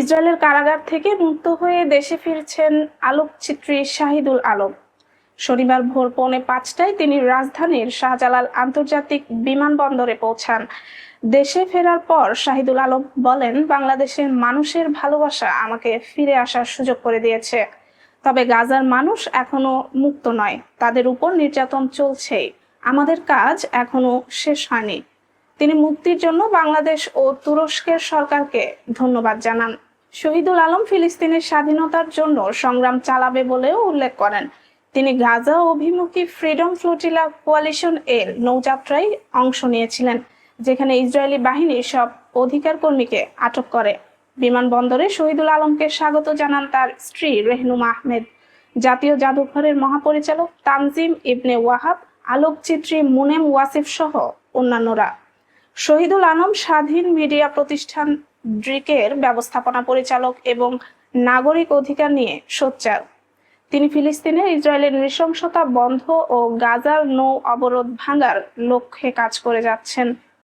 ইসরায়েলের কারাগার থেকে মুক্ত হয়ে দেশে ফিরছেন আলোকচিত্রী শাহিদুল আলম। শনিবার ভোর পৌনে পাঁচটায় তিনি রাজধানীর শাহজালাল আন্তর্জাতিক বিমানবন্দরে পৌঁছান। দেশে ফেরার পর শাহিদুল আলম বলেন, বাংলাদেশের মানুষের ভালোবাসা আমাকে ফিরে আসার সুযোগ করে দিয়েছে। তবে গাজার মানুষ এখনও মুক্ত নয়। তাদের উপর নির্যাতন চলছেই আমাদের কাজ এখনও শেষ হয়নি। তিনি মুক্তির জন্য বাংলাদেশ ও তুরস্কের সরকারকে ধন্যবাদ জানান। শহীদুল আলম ফিলিস্তিনের স্বাধীনতার জন্য সংগ্রাম চালাবে বলেও উল্লেখ করেন। তিনি গাজা অভিমুখী ফ্রিডম ফ্লোটিলা কোয়ালিশন এর নৌযাত্রায় অংশ নিয়েছিলেন, যেখানে ইসরায়েলি বাহিনী সব অধিকার কর্মীকে আটক করে। বিমানবন্দরে শহীদুল আলমকে স্বাগত জানান তার স্ত্রী রেহনুমা আহমেদ। জাতীয় জাদুঘরের মহাপরিচালক তানজিম ইবনে ওয়াহাব, আলোকচিত্রী মুনেম ওয়াসিফ সহ অন্যান্যরা। শহীদুল আলম স্বাধীন মিডিয়া প্রতিষ্ঠান ড্রিকের ব্যবস্থাপনা পরিচালক এবং নাগরিক অধিকার নিয়ে সোচ্চার। তিনি ফিলিস্তিনে ইসরায়েলের নৃশংসতা বন্ধ ও গাজার নৌ অবরোধ ভাঙার লক্ষ্যে কাজ করে যাচ্ছেন